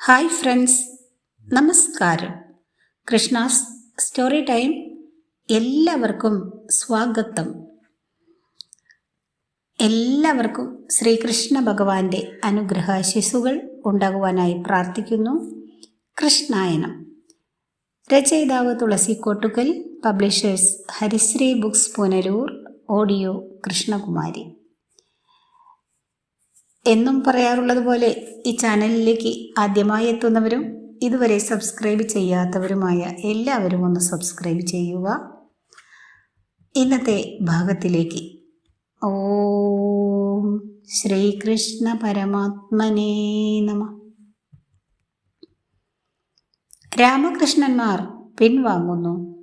Hi friends നമസ്കാരം. Krishna's story time എല്ലാവർക്കും സ്വാഗതം. എല്ലാവർക്കും ശ്രീകൃഷ്ണ ഭഗവാന്റെ അനുഗ്രഹാശിസുകൾ ഉണ്ടാകുവാനായി പ്രാർത്ഥിക്കുന്നു. കൃഷ്ണായനം. രചയിതാവ് Thulasi Kottukal publishers Harisree books Punaroor audio Krishnakumari. എന്നും പറയാറുള്ളത് പോലെ ഈ ചാനലിലേക്ക് ആദ്യമായി എത്തുന്നവരും ഇതുവരെ സബ്സ്ക്രൈബ് ചെയ്യാത്തവരുമായ എല്ലാവരും ഒന്ന് സബ്സ്ക്രൈബ് ചെയ്യുക. ഇന്നത്തെ ഭാഗത്തിലേക്ക്. ഓം ശ്രീകൃഷ്ണ പരമാത്മനേ നമ. രാമകൃഷ്ണന്മാർ പിൻവാങ്ങുന്നു.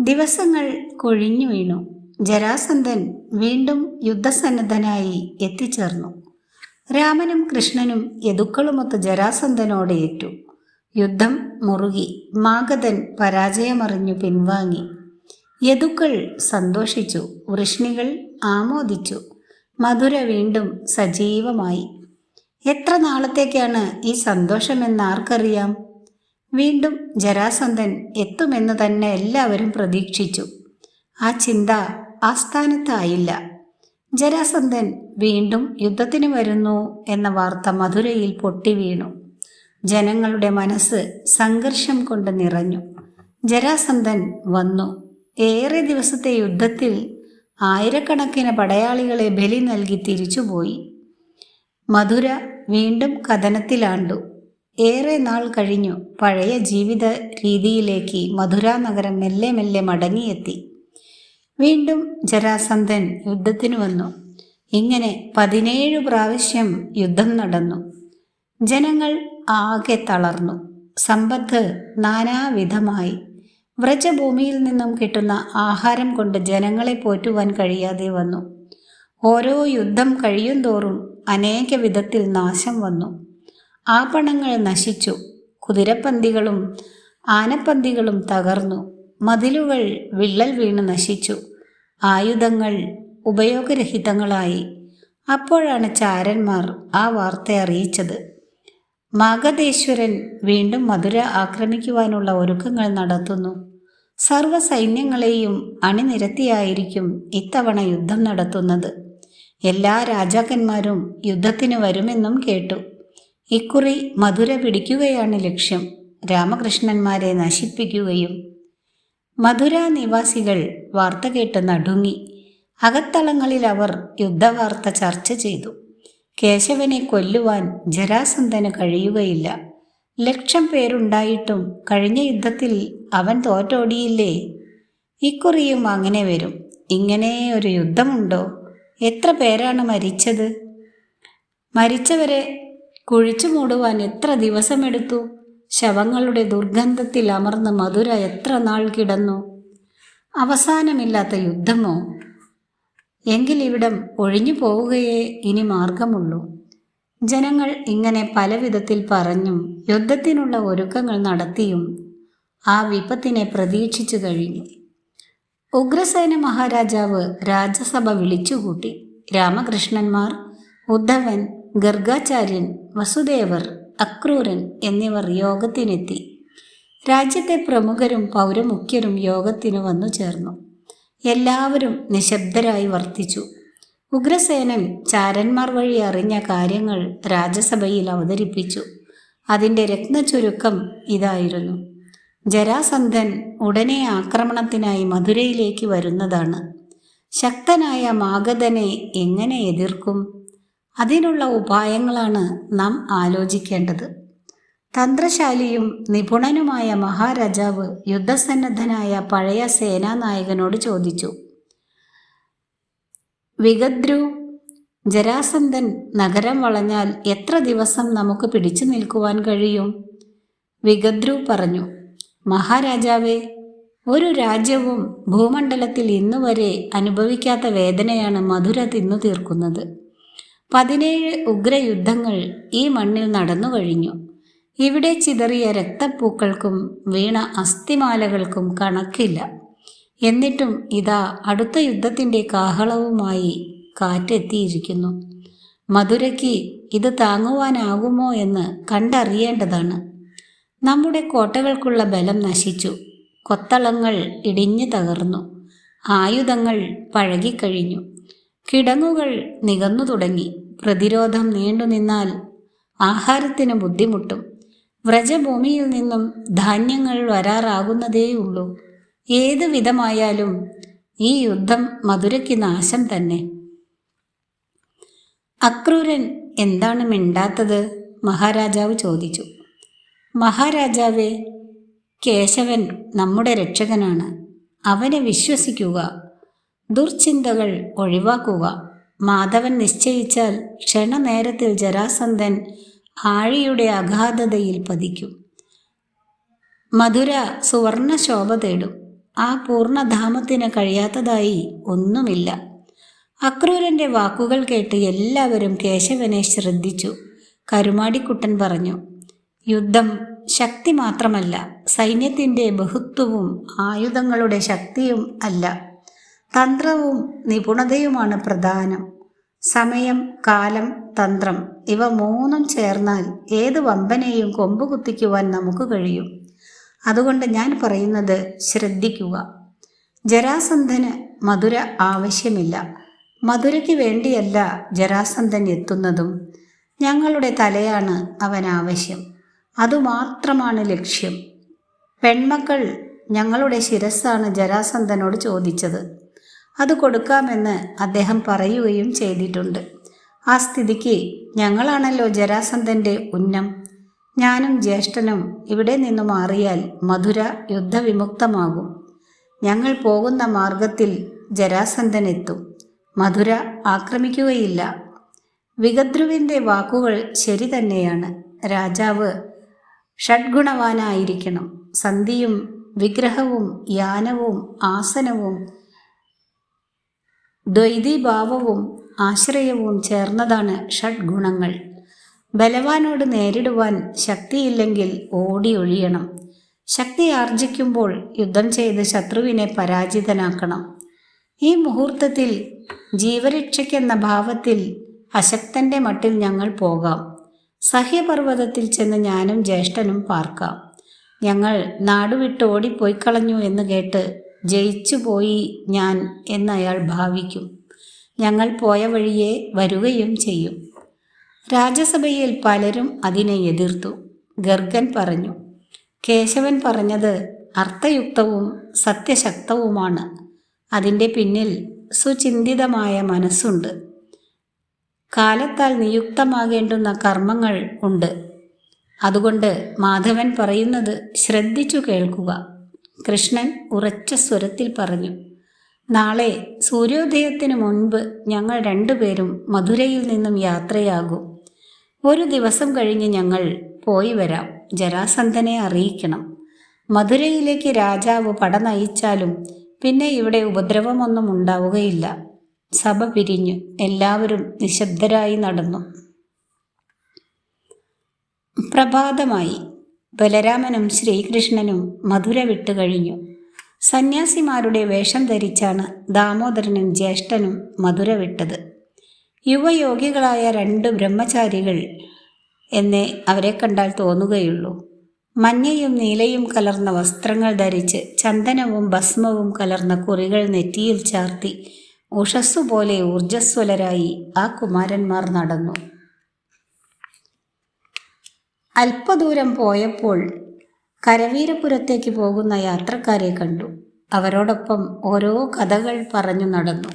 ദിവസങ്ങൾ കൊഴിഞ്ഞു വീണു. ജരാസന്ധൻ വീണ്ടും യുദ്ധസന്നദ്ധനായി എത്തിച്ചേർന്നു. രാമനും കൃഷ്ണനും യദുക്കളുമൊത്ത് ജരാസന്ധനോട് ഏറ്റു. യുദ്ധം മുറുകി. മാഗധൻ പരാജയമറിഞ്ഞു പിൻവാങ്ങി. യദുക്കൾ സന്തോഷിച്ചു. വൃഷ്ണികൾ ആമോദിച്ചു. മധുര വീണ്ടും സജീവമായി. എത്ര നാളത്തേക്കാണ് ഈ സന്തോഷമെന്ന് ആർക്കറിയാം വീണ്ടും ജരാസന്ധൻ എത്തുമെന്ന് തന്നെ എല്ലാവരും പ്രതീക്ഷിച്ചു. ആ ചിന്ത ആസ്ഥാനത്തായില്ല. ജരാസന്ധൻ വീണ്ടും യുദ്ധത്തിന് വരുന്നു എന്ന വാർത്ത മധുരയിൽ പൊട്ടി വീണു. ജനങ്ങളുടെ മനസ്സ് സംഘർഷം കൊണ്ട് നിറഞ്ഞു. ജരാസന്ധൻ വന്നു. ഏറെ ദിവസത്തെ യുദ്ധത്തിൽ ആയിരക്കണക്കിന് പടയാളികളെ ബലി നൽകി തിരിച്ചുപോയി. മധുര വീണ്ടും കഥനത്തിലാണ്ടു. ഏറെ നാൾ കഴിഞ്ഞു പഴയ ജീവിത രീതിയിലേക്ക് മധുരാ നഗരം മെല്ലെ മെല്ലെ മടങ്ങിയെത്തി. വീണ്ടും ജരാസന്ധൻ യുദ്ധത്തിന് വന്നു. ഇങ്ങനെ പതിനേഴ് പ്രാവശ്യം യുദ്ധം നടന്നു. ജനങ്ങൾ ആകെ തളർന്നു. സമ്പത്ത് നാനാവിധമായി. വ്രജഭൂമിയിൽ നിന്നും കിട്ടുന്ന ആഹാരം കൊണ്ട് ജനങ്ങളെ പോറ്റുവാൻ കഴിയാതെ വന്നു. ഓരോ യുദ്ധം കഴിയും തോറും അനേക വിധത്തിൽ നാശം വന്നു. ആപണങ്ങൾ നശിച്ചു. കുതിരപ്പന്തികളും ആനപ്പന്തികളും തകർന്നു. മതിലുകൾ വിള്ളൽ വീണ് നശിച്ചു. ആയുധങ്ങൾ ഉപയോഗരഹിതങ്ങളായി. അപ്പോഴാണ് ചാരന്മാർ ആ വാർത്ത അറിയിച്ചത്. മാഗധേശ്വരൻ വീണ്ടും മധുര ആക്രമിക്കുവാനുള്ള ഒരുക്കങ്ങൾ നടത്തുന്നു. സർവ സൈന്യങ്ങളെയും അണിനിരത്തിയായിരിക്കും ഇത്തവണ യുദ്ധം നടത്തുന്നത്. എല്ലാ രാജാക്കന്മാരും യുദ്ധത്തിന് വരുമെന്നും കേട്ടു. ഇക്കുറി മധുര പിടിക്കുകയാണ് ലക്ഷ്യം. രാമകൃഷ്ണന്മാരെ നശിപ്പിക്കുകയും മധുര നിവാസികൾ വാർത്ത കേട്ട് നടുങ്ങി. അകത്തളങ്ങളിൽ അവർ യുദ്ധവാർത്ത ചർച്ച ചെയ്തു. കേശവനെ കൊല്ലുവാൻ ജരാസന്ധന് കഴിയുകയില്ല. ലക്ഷം പേരുണ്ടായിട്ടും കഴിഞ്ഞ യുദ്ധത്തിൽ അവൻ തോറ്റോടിയില്ലേ? ഇക്കുറിയും അങ്ങനെ വരും. ഇങ്ങനെ ഒരു യുദ്ധമുണ്ടോ? എത്ര പേരാണ് മരിച്ചത്? മരിച്ചവരെ കുഴിച്ചു മൂടുവാൻ എത്ര ദിവസമെടുത്തു? ശവങ്ങളുടെ ദുർഗന്ധത്തിൽ അമർന്ന് മധുര എത്ര നാൾ കിടന്നു? അവസാനമില്ലാത്ത യുദ്ധമോ? എങ്കിൽ ഇവിടം ഒഴിഞ്ഞു പോവുകയേ ഇനി മാർഗമുള്ളൂ. ജനങ്ങൾ ഇങ്ങനെ പല വിധത്തിൽ പറഞ്ഞും യുദ്ധത്തിനുള്ള ഒരുക്കങ്ങൾ നടത്തിയും ആ വിപത്തിനെ പ്രതീക്ഷിച്ചു കഴിഞ്ഞു. ഉഗ്രസേന മഹാരാജാവ് രാജ്യസഭ വിളിച്ചുകൂട്ടി. രാമകൃഷ്ണന്മാർ ഉദ്ധവൻ ഗർഗാചാര്യൻ വസുദേവർ അക്രൂരൻ എന്നിവർ യോഗത്തിനെത്തി. രാജ്യത്തെ പ്രമുഖരും പൗരമുഖ്യരും യോഗത്തിന് വന്നു ചേർന്നു. എല്ലാവരും നിശബ്ദരായി വർത്തിച്ചു. ഉഗ്രസേനൻ ചാരന്മാർ വഴി അറിഞ്ഞ കാര്യങ്ങൾ രാജ്യസഭയിൽ അവതരിപ്പിച്ചു. അതിന്റെ രത്നചുരുക്കം ഇതായിരുന്നു. ജരാസന്ധൻ ഉടനെ ആക്രമണത്തിനായി മധുരയിലേക്ക് വരുന്നതാണ്. ശക്തനായ മാഗധനെ എങ്ങനെ എതിർക്കും? അതിനുള്ള ഉപായങ്ങളാണ് നാം ആലോചിക്കേണ്ടത്. തന്ത്രശാലിയും നിപുണനുമായ മഹാരാജാവ് യുദ്ധസന്നദ്ധനായ പഴയ സേനാനായകനോട് ചോദിച്ചു. വിഗദ്രു ജരാസന്ധൻ നഗരം വളഞ്ഞാൽ എത്ര ദിവസം നമുക്ക് പിടിച്ചു നിൽക്കുവാൻ കഴിയും? വിഗദ്രു പറഞ്ഞു മഹാരാജാവേ ഒരു രാജ്യവും ഭൂമണ്ഡലത്തിൽ ഇന്നുവരെ അനുഭവിക്കാത്ത വേദനയാണ് മധുര തിന്നു തീർക്കുന്നത് പതിനേഴ് ഉഗ്രയുദ്ധങ്ങൾ ഈ മണ്ണിൽ നടന്നു കഴിഞ്ഞു. ഇവിടെ ചിതറിയ രക്തപ്പൂക്കൾക്കും വീണ അസ്ഥിമാലകൾക്കും കണക്കില്ല. എന്നിട്ടും ഇതാ അടുത്ത യുദ്ധത്തിന്റെ കാഹളവുമായി കാറ്റെത്തിയിരിക്കുന്നു. മധുരയ്ക്ക് ഇത് താങ്ങുവാനാകുമോ എന്ന് കണ്ടറിയേണ്ടതാണ്. നമ്മുടെ കോട്ടകൾക്കുള്ള ബലം നശിച്ചു. കൊത്തളങ്ങൾ ഇടിഞ്ഞു തകർന്നു. ആയുധങ്ങൾ പഴകിക്കഴിഞ്ഞു. കിടങ്ങുകൾ നികന്നു തുടങ്ങി. പ്രതിരോധം നീണ്ടുനിന്നാൽ ആഹാരത്തിന് ബുദ്ധിമുട്ടും. വ്രജഭൂമിയിൽ നിന്നും ധാന്യങ്ങൾ വരാറാകുന്നതേയുള്ളൂ. ഏത് വിധമായാലും ഈ യുദ്ധം മധുരയ്ക്ക് നാശം തന്നെ. അക്രൂരൻ എന്താണ് മിണ്ടാത്തത്? മഹാരാജാവ് ചോദിച്ചു. മഹാരാജാവേ കേശവൻ നമ്മുടെ രക്ഷകനാണ്. അവനെ വിശ്വസിക്കുക ദുർചിന്തകൾ ഒഴിവാക്കുക. മാധവൻ നിശ്ചയിച്ചാൽ ക്ഷണനേരത്തിൽ ജരാസന്ധൻ ആഴിയുടെ അഗാധതയിൽ പതിക്കും. മധുര സുവർണ ശോഭ തേടും. ആ പൂർണധാമത്തിന് കഴിയാത്തതായി ഒന്നുമില്ല. അക്രൂരന്റെ വാക്കുകൾ കേട്ട് എല്ലാവരും കേശവനെ ശ്രദ്ധിച്ചു. കരുമാടിക്കുട്ടൻ പറഞ്ഞു യുദ്ധം ശക്തി മാത്രമല്ല സൈന്യത്തിന്റെ ബഹുത്വവും ആയുധങ്ങളുടെ ശക്തിയും അല്ല. തന്ത്രവും നിപുണതയുമാണ് പ്രധാനം. സമയം കാലം തന്ത്രം ഇവ മൂന്നും ചേർന്നാൽ ഏത് വമ്പനെയും കൊമ്പ് കുത്തിക്കുവാൻ നമുക്ക് കഴിയും. അതുകൊണ്ട് ഞാൻ പറയുന്നത് ശ്രദ്ധിക്കുക. ജരാസന്ധന് മധുര ആവശ്യമില്ല. മധുരയ്ക്ക് വേണ്ടിയല്ല ജരാസന്ധൻ എത്തുന്നതും. ഞങ്ങളുടെ തലയാണ് അവൻ ആവശ്യം. അതുമാത്രമാണ് ലക്ഷ്യം. പെൺമക്കൾ ഞങ്ങളുടെ ശിരസ്സാണ് ജരാസന്ധനോട് ചോദിച്ചത്. അത് കൊടുക്കാമെന്ന് അദ്ദേഹം പറയുകയും ചെയ്തിട്ടുണ്ട്. ആ സ്ഥിതിക്ക് ഞങ്ങളാണല്ലോ ജരാസന്ധന്റെ ഉന്നം. ഞാനും ജ്യേഷ്ഠനും ഇവിടെ നിന്ന് മാറിയാൽ മധുര യുദ്ധവിമുക്തമാകും. ഞങ്ങൾ പോകുന്ന മാർഗത്തിൽ ജരാസന്ധൻ എത്തും. മധുര ആക്രമിക്കുകയില്ല. വിഗദ്രുവിന്റെ വാക്കുകൾ ശരി തന്നെയാണ്. രാജാവ് ഷഡ്ഗുണവാനായിരിക്കണം. സന്ധിയും വിഗ്രഹവും യാനവും ആസനവും ദ്വൈതീഭാവവും ആശ്രയവും ചേർന്നതാണ് ഷഡ്ഗുണങ്ങൾ. ബലവാനോട് നേരിടുവാൻ ശക്തിയില്ലെങ്കിൽ ഓടി ഒഴിയണം. ശക്തി ആർജിക്കുമ്പോൾ യുദ്ധം ചെയ്ത് ശത്രുവിനെ പരാജിതനാക്കണം. ഈ മുഹൂർത്തത്തിൽ ജീവരക്ഷയ്ക്കെന്ന ഭാവത്തിൽ അശക്തന്റെ മട്ടിൽ ഞങ്ങൾ പോകാം. സഹ്യപർവതത്തിൽ ചെന്ന് ഞാനും ജ്യേഷ്ഠനും പാർക്കാം. ഞങ്ങൾ നാടുവിട്ട് ഓടിപ്പോയിക്കളഞ്ഞു എന്ന് കേട്ട് ജയിച്ചു പോയി ഞാൻ എന്നയാൾ ഭാവിക്കും. ഞങ്ങൾ പോയ വഴിയെ വരികയും ചെയ്യും. രാജ്യസഭയിൽ പലരും അതിനെ എതിർത്തു. ഗർഗൻ പറഞ്ഞു കേശവൻ പറഞ്ഞത് അർത്ഥയുക്തവും സത്യശക്തവുമാണ്. അതിന്റെ പിന്നിൽ സുചിന്തിതമായ മനസ്സുണ്ട്. കാലത്താൽ നിയുക്തമാകേണ്ടുന്ന കർമ്മങ്ങൾ ഉണ്ട്. അതുകൊണ്ട് മാധവൻ പറയുന്നത് ശ്രദ്ധിച്ചു കേൾക്കുക. കൃഷ്ണൻ ഉറച്ച സ്വരത്തിൽ പറഞ്ഞു നാളെ സൂര്യോദയത്തിന് മുൻപ് ഞങ്ങൾ രണ്ടുപേരും മധുരയിൽ നിന്നും യാത്രയാകും. ഒരു ദിവസം കഴിഞ്ഞ് ഞങ്ങൾ പോയി വരാം ജരാസന്ധനെ അറിയിക്കണം. മധുരയിലേക്ക് രാജാവ് പട നയിച്ചാലും പിന്നെ ഇവിടെ ഉപദ്രവമൊന്നും ഉണ്ടാവുകയില്ല. സഭ പിരിഞ്ഞു എല്ലാവരും നിശബ്ദരായി നടന്നു. പ്രഭാതമായി ബലരാമനും ശ്രീകൃഷ്ണനും മധുര വിട്ടു കഴിഞ്ഞു. സന്യാസിമാരുടെ വേഷം ധരിച്ചാണ് ദാമോദരനും ജ്യേഷ്ഠനും മധുര വിട്ടത്. യുവയോഗികളായ രണ്ട് ബ്രഹ്മചാരികൾ എന്നേ അവരെ കണ്ടാൽ തോന്നുകയുള്ളൂ. മഞ്ഞയും നീലയും കലർന്ന വസ്ത്രങ്ങൾ ധരിച്ച് ചന്ദനവും ഭസ്മവും കലർന്ന കുറികൾ നെറ്റിയിൽ ചാർത്തി ഉഷസ്സുപോലെ ഊർജസ്വലരായി ആ കുമാരന്മാർ നടന്നു. അല്പദൂരം പോയപ്പോൾ കരവീരപുരത്തേക്ക് പോകുന്ന യാത്രക്കാരെ കണ്ടു. അവരോടൊപ്പം ഓരോ കഥകൾ പറഞ്ഞു നടന്നു.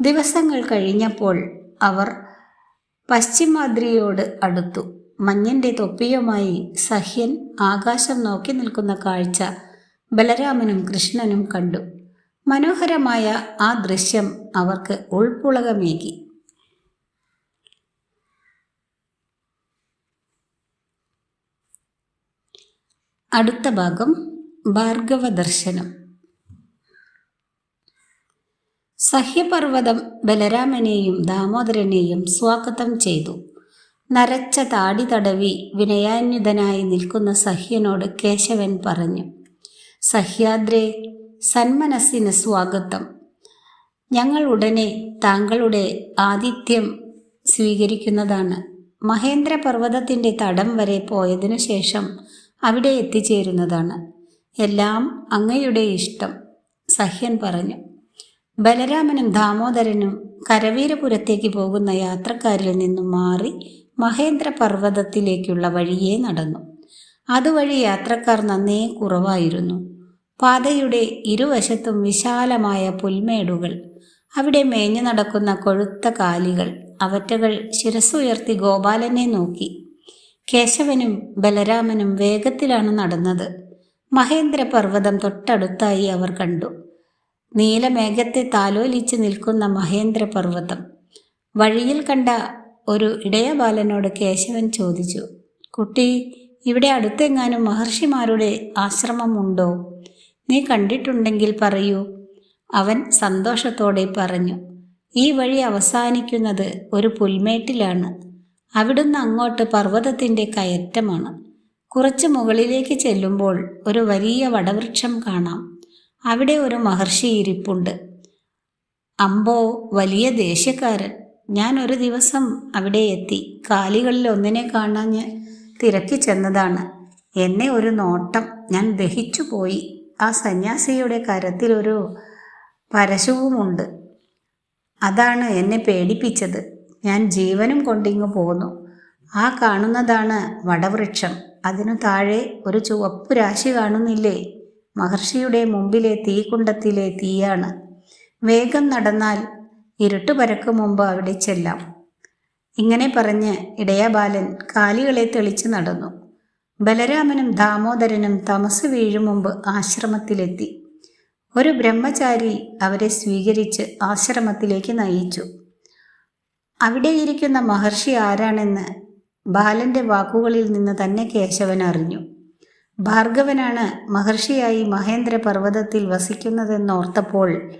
ദിവസങ്ങൾ കഴിഞ്ഞപ്പോൾ അവർ പശ്ചിമാദ്രിയോട് അടുത്തു. മഞ്ഞന്റെ തൊപ്പിയുമായി സഹ്യൻ ആകാശം നോക്കി നിൽക്കുന്ന കാഴ്ച ബലരാമനും കൃഷ്ണനും കണ്ടു. മനോഹരമായ ആ ദൃശ്യം അവർക്ക് ഉൾപ്പുളകമേകി അടുത്ത ഭാഗം ഭാർഗവ ദർശനം സഹ്യപർവതം ബലരാമനെയും ദാമോദരനെയും സ്വാഗതം ചെയ്തു. നരച്ച താടി തടവി വിനയാന്യുതനായി നിൽക്കുന്ന സഹ്യനോട് കേശവൻ പറഞ്ഞു സഹ്യാദ്രേ സന്മനസ്സിന് സ്വാഗതം. ഞങ്ങൾ ഉടനെ താങ്കളുടെ ആതിഥ്യം സ്വീകരിക്കുന്നതാണ്. മഹേന്ദ്രപർവതത്തിന്റെ തടം വരെ പോയതിനു ശേഷം അവിടെ എത്തിച്ചേരുന്നതാണ്. എല്ലാം അങ്ങയുടെ ഇഷ്ടം സഹ്യൻ പറഞ്ഞു. ബലരാമനും ദാമോദരനും കരവീരപുരത്തേക്ക് പോകുന്ന യാത്രക്കാരിൽ നിന്നും മാറി മഹേന്ദ്ര പർവതത്തിലേക്കുള്ള വഴിയേ നടന്നു. അതുവഴി യാത്രക്കാർ നന്നേ കുറവായിരുന്നു. പാതയുടെ ഇരുവശത്തും വിശാലമായ പുൽമേടുകൾ അവിടെ മേഞ്ഞു നടക്കുന്ന കൊഴുത്ത കാലികൾ അവറ്റകൾ ശിരസുയർത്തി ഗോപാലനെ നോക്കി. കേശവനും ബലരാമനും വേഗത്തിലാണ് നടന്നത്. മഹേന്ദ്ര പർവതം തൊട്ടടുത്തായി അവർ കണ്ടു. നീലമേഘത്തെ താലോലിച്ച് നിൽക്കുന്ന മഹേന്ദ്ര പർവതം വഴിയിൽ കണ്ട ഒരു ഇടയബാലനോട് കേശവൻ ചോദിച്ചു കുട്ടി ഇവിടെ അടുത്തെങ്ങാനും മഹർഷിമാരുടെ ആശ്രമം ഉണ്ടോ? നീ കണ്ടിട്ടുണ്ടെങ്കിൽ പറയൂ. അവൻ സന്തോഷത്തോടെ പറഞ്ഞു ഈ വഴി അവസാനിക്കുന്നത് ഒരു പുൽമേട്ടിലാണ്. അവിടുന്ന് അങ്ങോട്ട് പർവതത്തിന്റെ കയറ്റമാണ്. കുറച്ച് മുകളിലേക്ക് ചെല്ലുമ്പോൾ ഒരു വലിയ വടവൃക്ഷം കാണാം. അവിടെ ഒരു മഹർഷി ഇരിപ്പുണ്ട്. അമ്പോ വലിയ ദേശക്കാരൻ. ഞാൻ ഒരു ദിവസം അവിടെ എത്തി. കാലികളിൽ ഒന്നിനെ ഞാൻ തിരക്കി ചെന്നതാണ്. എന്നെ ഒരു നോട്ടം. ഞാൻ ദഹിച്ചു പോയി. ആ സന്യാസിയുടെ കരത്തിലൊരു പരശുവുമുണ്ട്. അതാണ് എന്നെ പേടിപ്പിച്ചത്. ഞാൻ ജീവനും കൊണ്ടിങ്ങു പോന്നു ആ കാണുന്നതാണ് വടവൃക്ഷം. അതിനു താഴെ ഒരു ചുവപ്പ് രാശി കാണുന്നില്ലേ? മഹർഷിയുടെ മുമ്പിലെ തീകുണ്ടത്തിലെ തീയാണ്. വേഗം നടന്നാൽ ഇരുട്ട് പരക്കും മുമ്പ് അവിടെ ചെല്ലാം. ഇങ്ങനെ പറഞ്ഞ് ഇടയബാലൻ കാലികളെ തെളിച്ച് നടന്നു. ബലരാമനും ദാമോദരനും തമസ് വീഴും മുമ്പ് ആശ്രമത്തിലെത്തി. ഒരു ബ്രഹ്മചാരി അവരെ സ്വീകരിച്ച് ആശ്രമത്തിലേക്ക് നയിച്ചു. അവിടെ ഇരിക്കുന്ന മഹർഷി ആരാണെന്ന് ബാലന്റെ വാക്കുകളിൽ നിന്ന് തന്നെ കേശവൻ അറിഞ്ഞു. ഭാർഗവനാണ് മഹർഷിയായി മഹേന്ദ്ര പർവതത്തിൽ വസിക്കുന്നതെന്നോർത്തപ്പോൾ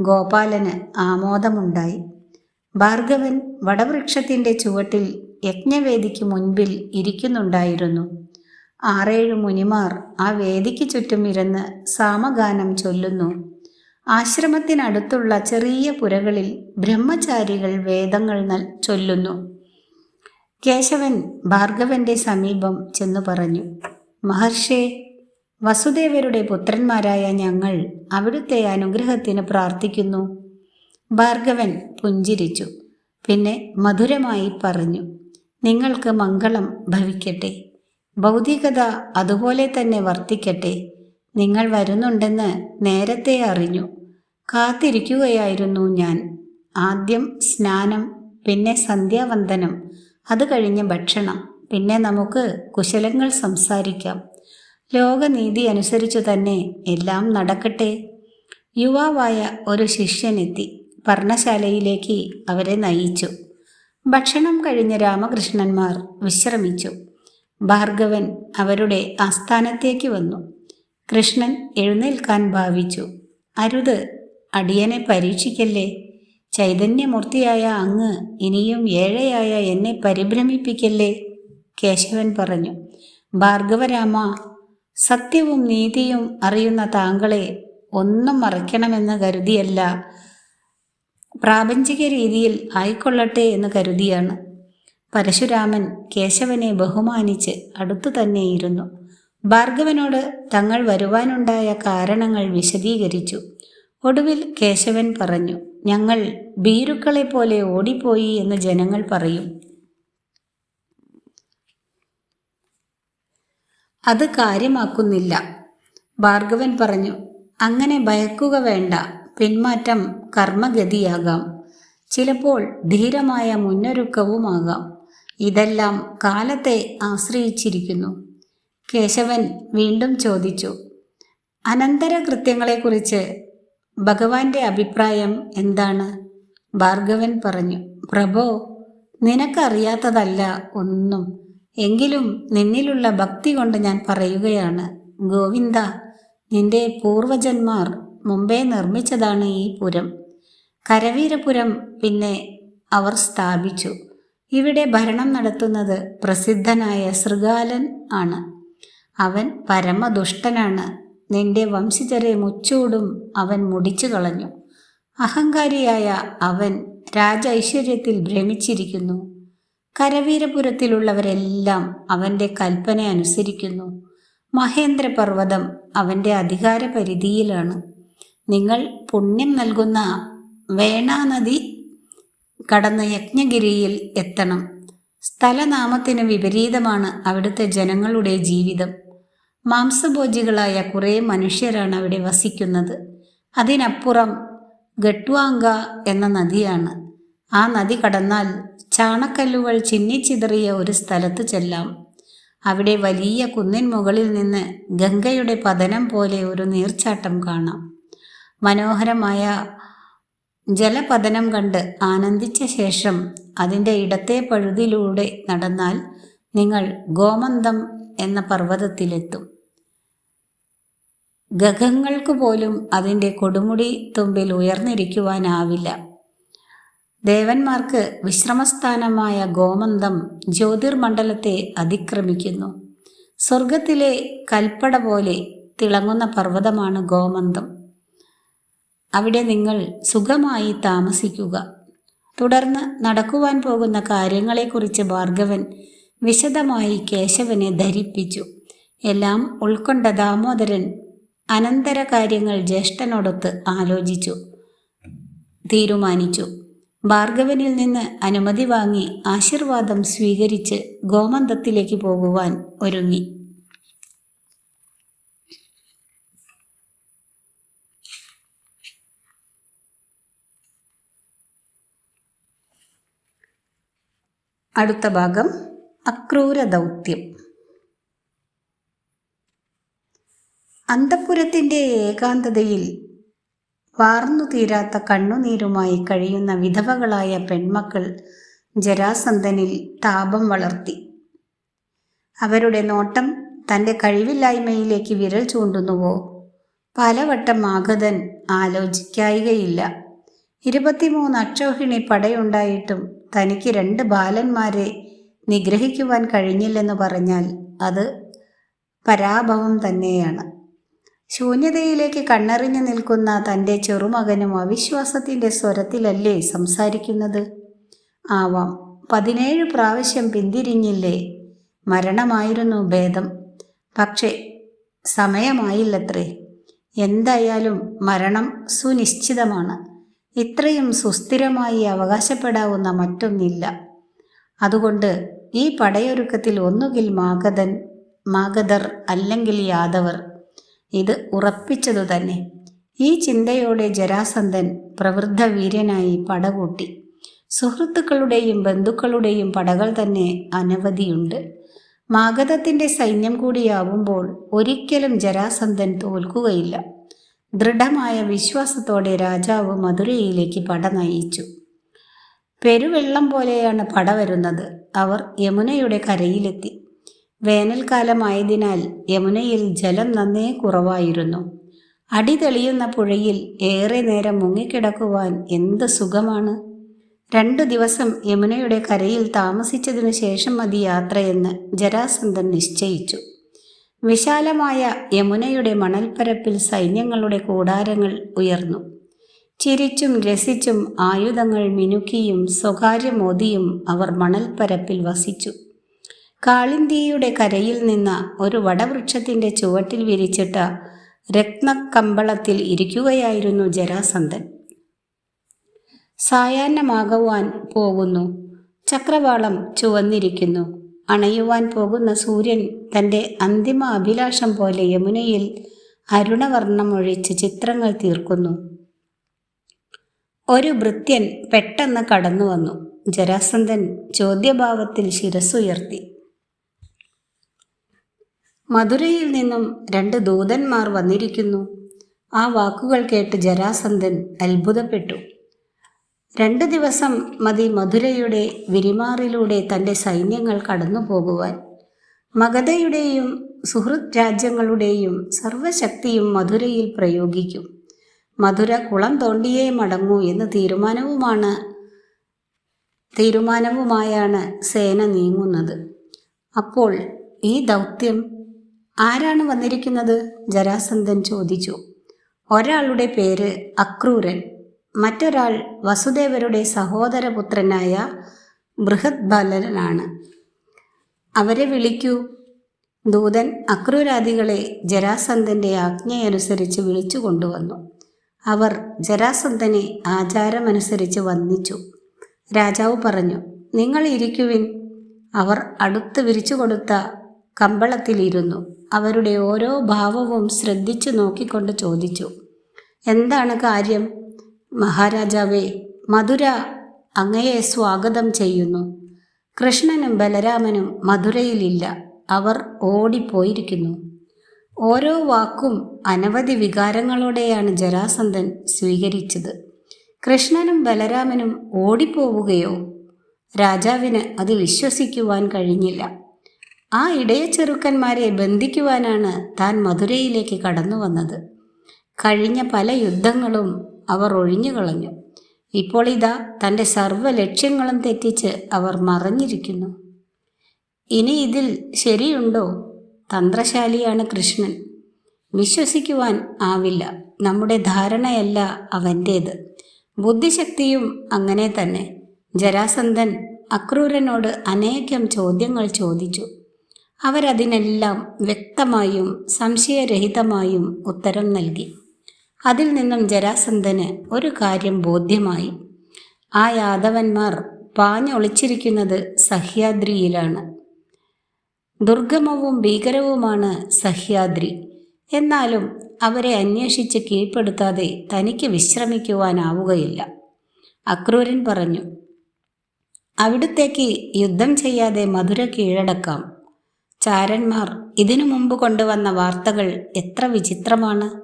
ഗോപാലന് ആമോദമുണ്ടായി. ഭാർഗവൻ വടവൃക്ഷത്തിന്റെ ചുവട്ടിൽ യജ്ഞവേദിക്ക് മുൻപിൽ ഇരിക്കുന്നുണ്ടായിരുന്നു. ആറേഴ് മുനിമാർ ആ വേദിക്ക് ചുറ്റും ഇരുന്ന് സാമഗാനം ചൊല്ലുന്നു. ആശ്രമത്തിനടുത്തുള്ള ചെറിയ പുരകളിൽ ബ്രഹ്മചാരികൾ വേദങ്ങൾ ചൊല്ലുന്നു. കേശവൻ ഭാർഗവന്റെ സമീപം ചെന്നു പറഞ്ഞു മഹർഷേ വസുദേവരുടെ പുത്രന്മാരായ ഞങ്ങൾ അവിടുത്തെ അനുഗ്രഹത്തിന് പ്രാർത്ഥിക്കുന്നു. ഭാർഗവൻ പുഞ്ചിരിച്ചു പിന്നെ മധുരമായി പറഞ്ഞു നിങ്ങൾക്ക് മംഗളം ഭവിക്കട്ടെ ഭൗതികത അതുപോലെ തന്നെ വർത്തിക്കട്ടെ നിങ്ങൾ വരുന്നുണ്ടെന്ന് നേരത്തെ അറിഞ്ഞു. കാത്തിരിക്കുകയായിരുന്നു ഞാൻ. ആദ്യം സ്നാനം പിന്നെ സന്ധ്യാവന്ദനം അത് കഴിഞ്ഞ് ഭക്ഷണം പിന്നെ നമുക്ക് കുശലങ്ങൾ സംസാരിക്കാം. ലോകനീതി അനുസരിച്ചു തന്നെ എല്ലാം നടക്കട്ടെ. യുവാവായ ഒരു ശിഷ്യനെത്തി പർണശാലയിലേക്ക് അവരെ നയിച്ചു. ഭക്ഷണം കഴിഞ്ഞ രാമകൃഷ്ണന്മാർ വിശ്രമിച്ചു. ഭാർഗവൻ അവരുടെ ആസ്ഥാനത്തേക്ക് വന്നു. കൃഷ്ണൻ എഴുന്നേൽക്കാൻ ഭാവിച്ചു. അരുത് അടിയനെ പരീക്ഷിക്കല്ലേ? ചൈതന്യമൂർത്തിയായ അങ്ങ് ഇനിയും ഏഴയായ എന്നെ പരിഭ്രമിപ്പിക്കല്ലേ? കേശവൻ പറഞ്ഞു. ഭാർഗവരാമ സത്യവും നീതിയും അറിയുന്ന താങ്കളെ ഒന്നും മറയ്ക്കണമെന്ന് കരുതിയല്ല. പ്രാപഞ്ചിക രീതിയിൽ ആയിക്കൊള്ളട്ടെ എന്ന് കരുതിയാണ്. പരശുരാമൻ കേശവനെ ബഹുമാനിച്ച് അടുത്തു തന്നെയിരുന്നു ഭാർഗവനോട് തങ്ങൾ വരുവാനുണ്ടായ കാരണങ്ങൾ വിശദീകരിച്ചു. ഒടുവിൽ കേശവൻ പറഞ്ഞു ഞങ്ങൾ ഭീരുക്കളെ പോലെ ഓടിപ്പോയി എന്ന് ജനങ്ങൾ പറയും. അത് കാര്യമാക്കുന്നില്ല. ഭാർഗവൻ പറഞ്ഞു അങ്ങനെ ഭയക്കുക വേണ്ട. പിന്മാറ്റം കർമ്മഗതിയാകാം. ചിലപ്പോൾ ധീരമായ മുന്നൊരുക്കവുമാകാം. ഇതെല്ലാം കാലത്തെ ആശ്രയിച്ചിരിക്കുന്നു. കേശവൻ വീണ്ടും ചോദിച്ചു അനന്തരകൃത്യങ്ങളെക്കുറിച്ച് ഭഗവാന്റെ അഭിപ്രായം എന്താണ്? ഭാർഗവൻ പറഞ്ഞു പ്രഭോ നിനക്കറിയാത്തതല്ല ഒന്നും. എങ്കിലും നിന്നിലുള്ള ഭക്തി കൊണ്ട് ഞാൻ പറയുകയാണ് ഗോവിന്ദ നിന്റെ പൂർവജന്മാർ മുമ്പേ നിർമ്മിച്ചതാണ് ഈ പുരം. കരവീരപുരം പിന്നെ അവർ സ്ഥാപിച്ചു. ഇവിടെ ഭരണം നടത്തുന്നത് പ്രസിദ്ധനായ ശൃഗാലൻ ആണ്. അവൻ പരമദുഷ്ടനാണ്. നിന്റെ വംശജരെ മുച്ചൂടും അവൻ മുടിച്ചു കളഞ്ഞു. അഹങ്കാരിയായ അവൻ രാജ ഐശ്വര്യത്തിൽ ഭ്രമിച്ചിരിക്കുന്നു. കരവീരപുരത്തിലുള്ളവരെല്ലാം അവന്റെ കൽപ്പന അനുസരിക്കുന്നു. മഹേന്ദ്രപർവതം അവന്റെ അധികാര പരിധിയിലാണ് നിങ്ങൾ പുണ്യം നൽകുന്ന വേണാനദി കടന്ന യജ്ഞഗിരിയിൽ എത്തണം. സ്ഥലനാമത്തിന് വിപരീതമാണ് അവിടുത്തെ ജനങ്ങളുടെ ജീവിതം. മാംസഭോജികളായ കുറേ മനുഷ്യരാണ് അവിടെ വസിക്കുന്നത്. അതിനപ്പുറം ഗട്വാങ്ക എന്ന നദിയാണ്. ആ നദി കടന്നാൽ ചാണക്കല്ലുകൾ ചിന്നിച്ചിതറിയ ഒരു സ്ഥലത്ത് ചെല്ലാം. അവിടെ വലിയ കുന്നിൻ മുകളിൽ നിന്ന് ഗംഗയുടെ പതനം പോലെ ഒരു നീർച്ചാട്ടം കാണാം. മനോഹരമായ ജലപതനം കണ്ട് ആനന്ദിച്ച ശേഷം അതിന്റെ ഇടത്തെ പഴുതിലൂടെ നടന്നാൽ നിങ്ങൾ ഗോമന്തം എന്ന പർവതത്തിലെത്തും. ഗഗങ്ങൾക്ക് പോലും അതിന്റെ കൊടുമുടി തുമ്പിൽ ഉയർന്നിരിക്കുവാനാവില്ല. ദേവന്മാർക്ക് വിശ്രമസ്ഥാനമായ ഗോമന്തം ജ്യോതിർമണ്ഡലത്തെ അതിക്രമിക്കുന്നു. സ്വർഗത്തിലെ കൽപ്പട പോലെ തിളങ്ങുന്ന പർവതമാണ് ഗോമന്തം. അവിടെ നിങ്ങൾ സുഖമായി താമസിക്കുക. തുടർന്ന് നടക്കുവാൻ പോകുന്ന കാര്യങ്ങളെക്കുറിച്ച് ഭാർഗവൻ വിശദമായി കേശവനെ ധരിപ്പിച്ചു. എല്ലാം ഉൾക്കൊണ്ട ദാമോദരൻ അനന്തര കാര്യങ്ങൾ ജ്യേഷ്ഠനോടൊത്ത് ആലോചിച്ചു. തീരുമാനിച്ചു. ഭാർഗവനിൽ നിന്ന് അനുമതി വാങ്ങി ആശീർവാദം സ്വീകരിച്ച് ഗോമന്തത്തിലേക്ക് പോകുവാൻ ഒരുങ്ങി. അടുത്ത ഭാഗം അക്രൂര ദൗത്യം അന്തപ്പുരത്തിന്റെ ഏകാന്തതയിൽ വാർന്നു തീരാത്ത കണ്ണുനീരുമായി കഴിയുന്ന വിധവകളായ പെൺമക്കൾ ജരാസന്ധനിൽ താപം വളർത്തി. അവരുടെ നോട്ടം തന്റെ കഴിവില്ലായ്മയിലേക്ക് വിരൽ ചൂണ്ടുന്നുവോ? പലവട്ടം ആഗതൻ ആലോചിക്കായികയില്ല. ഇരുപത്തിമൂന്ന് അക്ഷോഹിണി പടയുണ്ടായിട്ടും തനിക്ക് രണ്ട് ബാലന്മാരെ നിഗ്രഹിക്കുവാൻ കഴിഞ്ഞില്ലെന്ന് പറഞ്ഞാൽ അത് പരാഭവം തന്നെയാണ്. ശൂന്യതയിലേക്ക് കണ്ണറിഞ്ഞു നിൽക്കുന്ന തന്റെ ചെറുമകനും അവിശ്വാസത്തിന്റെ സ്വരത്തിലല്ലേ സംസാരിക്കുന്നത്? ആവാം. പതിനേഴ് പ്രാവശ്യം പിന്തിരിഞ്ഞില്ലേ? മരണമായിരുന്നു ഭേദം. പക്ഷേ സമയമായില്ലത്രേ. എന്തായാലും മരണം സുനിശ്ചിതമാണ്. ഇത്രയും സുസ്ഥിരമായി അവകാശപ്പെടാവുന്ന മറ്റൊന്നില്ല. അതുകൊണ്ട് ഈ പടയൊരുക്കത്തിൽ ഒന്നുകിൽ മാഗതൻ മാഗധർ അല്ലെങ്കിൽ യാദവർ ഇത് ഉറപ്പിച്ചതു തന്നെ. ഈ ചിന്തയോടെ ജരാസന്ധൻ പ്രവൃദ്ധ വീര്യനായി പടകൂട്ടി. സുഹൃത്തുക്കളുടെയും ബന്ധുക്കളുടെയും പടകൾ തന്നെ അനവധിയുണ്ട്. മാഗധത്തിന്റെ സൈന്യം കൂടിയാവുമ്പോൾ ഒരിക്കലും ജരാസന്ധൻ തോൽക്കുകയില്ല. ദൃഢമായ വിശ്വാസത്തോടെ രാജാവ് മധുരയിലേക്ക് പട നയിച്ചു. പെരുവെള്ളം പോലെയാണ് പട വരുന്നത്. അവർ യമുനയുടെ കരയിലെത്തി. വേനൽക്കാലമായതിനാൽ യമുനയിൽ ജലം നന്നേ കുറവായിരുന്നു. അടി തെളിയുന്ന പുഴയിൽ ഏറെ നേരം മുങ്ങിക്കിടക്കുവാൻ എന്ത് സുഖമാണ്? രണ്ടു ദിവസം യമുനയുടെ കരയിൽ താമസിച്ചതിനു ശേഷം മതി യാത്രയെന്ന് ജരാസന്ധൻ നിശ്ചയിച്ചു. വിശാലമായ യമുനയുടെ മണൽപ്പരപ്പിൽ സൈന്യങ്ങളുടെ കൂടാരങ്ങൾ ഉയർന്നു. ചിരിച്ചും രസിച്ചും ആയുധങ്ങൾ മിനുക്കിയും സ്വകാര്യമോതിയും അവർ മണൽപ്പരപ്പിൽ വസിച്ചു. കാളിന്തിയുടെ കരയിൽ നിന്ന് ഒരു വടവൃക്ഷത്തിന്റെ ചുവട്ടിൽ വിരിച്ചിട്ട രത്നക്കമ്പളത്തിൽ ഇരിക്കുകയായിരുന്നു ജരാസന്ധൻ. സായാഹ്നമാകുവാൻ പോകുന്നു. ചക്രവാളം ചുവന്നിരിക്കുന്നു. അണയുവാൻ പോകുന്ന സൂര്യൻ തന്റെ അന്തിമ അഭിലാഷം പോലെ യമുനയിൽ അരുണവർണമൊഴിച്ച് ചിത്രങ്ങൾ തീർക്കുന്നു. ഒരു ഭൃത്യൻ പെട്ടെന്ന് കടന്നു വന്നു ജരാസന്ധൻ ചോദ്യഭാവത്തിൽ ശിരസ്സുയർത്തി. മധുരയിൽ നിന്നും രണ്ട് ദൂതന്മാർ വന്നിരിക്കുന്നു. ആ വാക്കുകൾ കേട്ട് ജരാസന്ധൻ അത്ഭുതപ്പെട്ടു. രണ്ട് ദിവസം മതി മധുരയുടെ വിരിമാറിലൂടെ തന്റെ സൈന്യങ്ങൾ കടന്നു പോകുവാൻ മഗധയുടെയും സുഹൃത് രാജ്യങ്ങളുടെയും സർവശക്തിയും മധുരയിൽ പ്രയോഗിക്കും. മധുര കുളം തോണ്ടിയേ മടങ്ങൂ എന്ന് തീരുമാനവുമാണ് തീരുമാനവുമായാണ് സേന നീങ്ങുന്നത്. അപ്പോൾ ഈ ദൗത്യം ആരാണ് വന്നിരിക്കുന്നത്? ജരാസന്ധൻ ചോദിച്ചു. ഒരാളുടെ പേര് അക്രൂരൻ. മറ്റൊരാൾ വസുദേവരുടെ സഹോദരപുത്രനായ ബൃഹദ്ബലനാണ്. അവരെ വിളിക്കൂ. ദൂതൻ അക്രൂരാദികളെ ജരാസന്ധന്റെ ആജ്ഞയനുസരിച്ച് വിളിച്ചു കൊണ്ടുവന്നു. അവർ ജരാസന്ധനെ ആചാരമനുസരിച്ച് വന്ദിച്ചു. രാജാവ് പറഞ്ഞു നിങ്ങൾ ഇരിക്കുവിൻ. അവർ അടുത്ത് വിരിച്ചു കൊടുത്ത കമ്പളത്തിലിരുന്നു. അവരുടെ ഓരോ ഭാവവും ശ്രദ്ധിച്ചു നോക്കിക്കൊണ്ട് ചോദിച്ചു എന്താണ് കാര്യം? മഹാരാജാവേ മധുര അങ്ങയെ സ്വാഗതം ചെയ്യുന്നു. കൃഷ്ണനും ബലരാമനും മധുരയിലില്ല. അവർ ഓടിപ്പോയിരിക്കുന്നു. ഓരോ വാക്കും അനവധി വികാരങ്ങളോടെയാണ് ജരാസന്ധൻ സ്വീകരിച്ചത്. കൃഷ്ണനും ബലരാമനും ഓടിപ്പോവുകയോ? രാജാവിന് അത് വിശ്വസിക്കുവാൻ കഴിഞ്ഞില്ല. ആ ഇടയ ചെറുക്കന്മാരെ ബന്ധിക്കുവാനാണ് താൻ മധുരയിലേക്ക് കടന്നു വന്നത്. കഴിഞ്ഞ പല യുദ്ധങ്ങളും അവർ ഒഴിഞ്ഞു കളഞ്ഞു. ഇപ്പോൾ ഇതാ തന്റെ സർവ ലക്ഷ്യങ്ങളും തെറ്റിച്ച് അവർ മറഞ്ഞിരിക്കുന്നു. ഇനി ഇതിൽ ശരിയുണ്ടോ? തന്ത്രശാലിയാണ് കൃഷ്ണൻ. വിശ്വസിക്കുവാൻ ആവില്ല. നമ്മുടെ ധാരണയല്ല അവന്റേത്. ബുദ്ധിശക്തിയും അങ്ങനെ തന്നെ. ജരാസന്ധൻ അക്രൂരനോട് അനേകം ചോദ്യങ്ങൾ ചോദിച്ചു. അവരതിനെല്ലാം വ്യക്തമായും സംശയരഹിതമായും ഉത്തരം നൽകി. അതിൽ നിന്നും ജരാസന്ധന് ഒരു കാര്യം ബോധ്യമായി. ആ യാദവന്മാർ പാഞ്ഞൊളിച്ചിരിക്കുന്നത് സഹ്യാദ്രിയിലാണ്. ദുർഗമവും ഭീകരവുമാണ് സഹ്യാദ്രി. എന്നാലും അവരെ അന്വേഷിച്ച് കീഴ്പ്പെടുത്താതെ തനിക്ക് വിശ്രമിക്കുവാനാവുകയില്ല. അക്രൂരൻ പറഞ്ഞു അവിടുത്തേക്ക് യുദ്ധം ചെയ്യാതെ മധുര കീഴടക്കാം ചാരന്മാർ ഇതിനു മുമ്പ് കൊണ്ടുവന്ന വാർത്തകൾ എത്ര വിചിത്രമാണ്.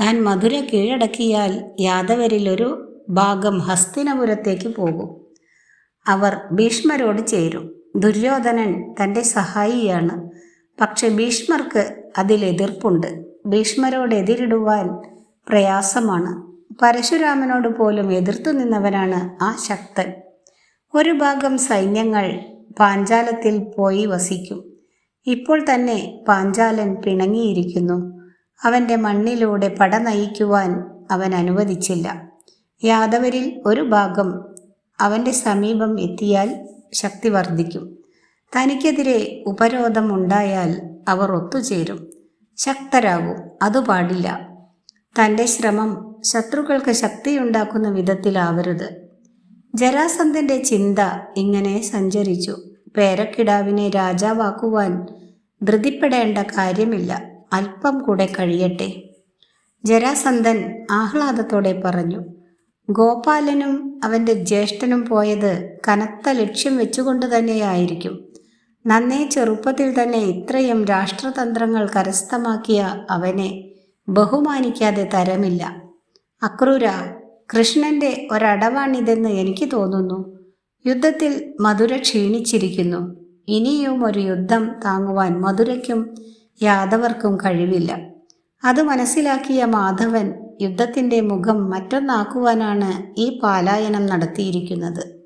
താൻ മധുര കീഴടക്കിയാൽ യാദവരിൽ ഒരു ഭാഗം ഹസ്തിനപുരത്തേക്ക് പോകും. അവർ ഭീഷ്മരോട് ചേരും. ദുര്യോധനൻ തന്റെ സഹായിയാണ്. പക്ഷെ ഭീഷ്മർക്ക് അതിൽ എതിർപ്പുണ്ട്. ഭീഷ്മരോട് എതിരിടുവാൻ പ്രയാസമാണ്. പരശുരാമനോട് പോലും എതിർത്തു നിന്നവനാണ് ആ ശക്തൻ. ഒരു ഭാഗം സൈന്യങ്ങൾ പാഞ്ചാലത്തിൽ പോയി വസിക്കും. ഇപ്പോൾ തന്നെ പാഞ്ചാലൻ പിണങ്ങിയിരിക്കുന്നു. അവന്റെ മണ്ണിലൂടെ പട നയിക്കുവാൻ അവൻ അനുവദിച്ചില്ല. യാദവരിൽ ഒരു ഭാഗം അവന്റെ സമീപം എത്തിയാൽ ശക്തി വർദ്ധിക്കും. തനിക്കെതിരെ ഉപരോധം ഉണ്ടായാൽ അവർ ഒത്തുചേരും. ശക്തരാകും അത് പാടില്ല. തന്റെ ശ്രമം ശത്രുക്കൾക്ക് ശക്തിയുണ്ടാക്കുന്ന വിധത്തിലാവരുത്. ജരാസന്ധന്റെ ചിന്ത ഇങ്ങനെ സഞ്ചരിച്ചു. പേരക്കിടാവിനെ രാജാവാക്കുവാൻ ധൃതിപ്പെടേണ്ട കാര്യമില്ല. അല്പം കൂടെ കഴിയട്ടെ. ജരാസന്ധൻ ആഹ്ലാദത്തോടെ പറഞ്ഞു ഗോപാലനും അവന്റെ ജ്യേഷ്ഠനും പോയത് കനത്ത ലക്ഷ്യം വെച്ചുകൊണ്ട് തന്നെയായിരിക്കും. നന്നേ ചെറുപ്പത്തിൽ തന്നെ ഇത്രയും രാഷ്ട്രതന്ത്രങ്ങൾ കരസ്ഥമാക്കിയ അവനെ ബഹുമാനിക്കാതെ തരമില്ല. അക്രൂര കൃഷ്ണന്റെ ഒരടവാണിതെന്ന് എനിക്ക് തോന്നുന്നു. യുദ്ധത്തിൽ മധുര ക്ഷീണിച്ചിരിക്കുന്നു. ഇനിയും ഒരു യുദ്ധം താങ്ങുവാൻ മധുരയ്ക്കും യാദവർക്കും കഴിവില്ല. അത് മനസ്സിലാക്കിയ മാധവൻ യുദ്ധത്തിന്റെ മുഖം മറ്റൊന്നാക്കുവാനാണ് ഈ പാലായനം നടത്തിയിരിക്കുന്നത്.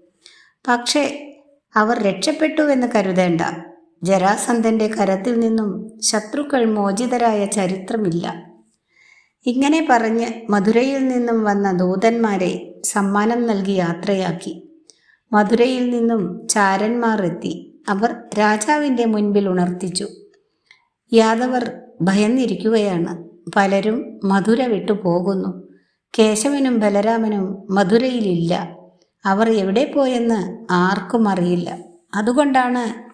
പക്ഷേ അവർ രക്ഷപ്പെട്ടുവെന്ന് കരുതേണ്ട. ജരാസന്ധന്റെ കരത്തിൽ നിന്നും ശത്രുക്കൾ മോചിതരായ ചരിത്രമില്ല. ഇങ്ങനെ പറഞ്ഞ് മധുരയിൽ നിന്നും വന്ന ദൂതന്മാരെ സമ്മാനം നൽകി യാത്രയാക്കി. മധുരയിൽ നിന്നും ചാരന്മാർ എത്തി. അവർ രാജാവിന്റെ മുൻപിൽ ഉണർത്തിച്ചു. യാദവർ ഭയന്നിരിക്കുകയാണ്. പലരും മധുര വിട്ടു പോകുന്നു. കേശവനും ബലരാമനും മധുരയിലില്ല. അവർ എവിടെ പോയെന്ന് ആർക്കും അറിയില്ല. അതുകൊണ്ടാണ്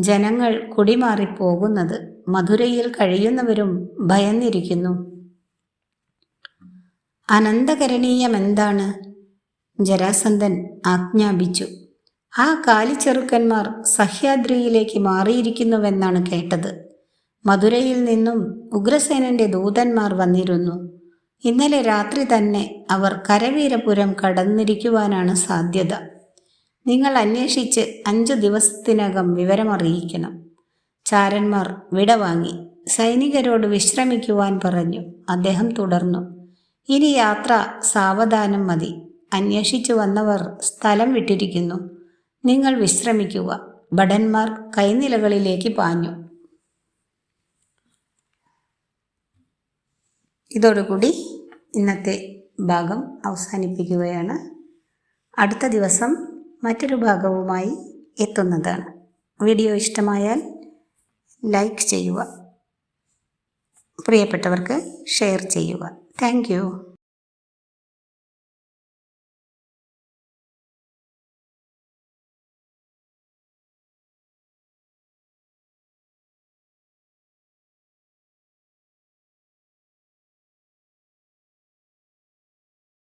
ജനങ്ങൾ കുടിമാറിപ്പോകുന്നത്. മധുരയിൽ കഴിയുന്നവരും ഭയന്നിരിക്കുന്നു. അനന്തകരണീയമെന്താണ്? ജരാസന്ധൻ ആജ്ഞാപിച്ചു. ആ കാലിച്ചെറുക്കന്മാർ സഹ്യാദ്രിയിലേക്ക് മാറിയിരിക്കുന്നുവെന്നാണ് കേട്ടത്. മധുരയിൽ നിന്നും ഉഗ്രസേനന്റെ ദൂതന്മാർ വന്നിരുന്നു. ഇന്നലെ രാത്രി തന്നെ അവർ കരവീരപുരം കടന്നിരിക്കുവാനാണ് സാധ്യത. നിങ്ങൾ അന്വേഷിച്ച് അഞ്ചു ദിവസത്തിനകം വിവരമറിയിക്കണം. ചാരന്മാർ വിടവാങ്ങി സൈനികരോട് വിശ്രമിക്കുവാൻ പറഞ്ഞു. അദ്ദേഹം തുടർന്നു. ഇനി യാത്ര സാവധാനം മതി. അന്വേഷിച്ചു വന്നവർ സ്ഥലം വിട്ടിരിക്കുന്നു. നിങ്ങൾ വിശ്രമിക്കുക. ഭടന്മാർ കൈനിലകളിലേക്ക് പാഞ്ഞു. ഇതോടുകൂടി ഇന്നത്തെ ഭാഗം അവസാനിപ്പിക്കുകയാണ്. അടുത്ത ദിവസം മറ്റൊരു ഭാഗവുമായി എത്തുന്നതാണ്. വീഡിയോ ഇഷ്ടമായാൽ ലൈക്ക് ചെയ്യുക. പ്രിയപ്പെട്ടവർക്ക് ഷെയർ ചെയ്യുക. താങ്ക്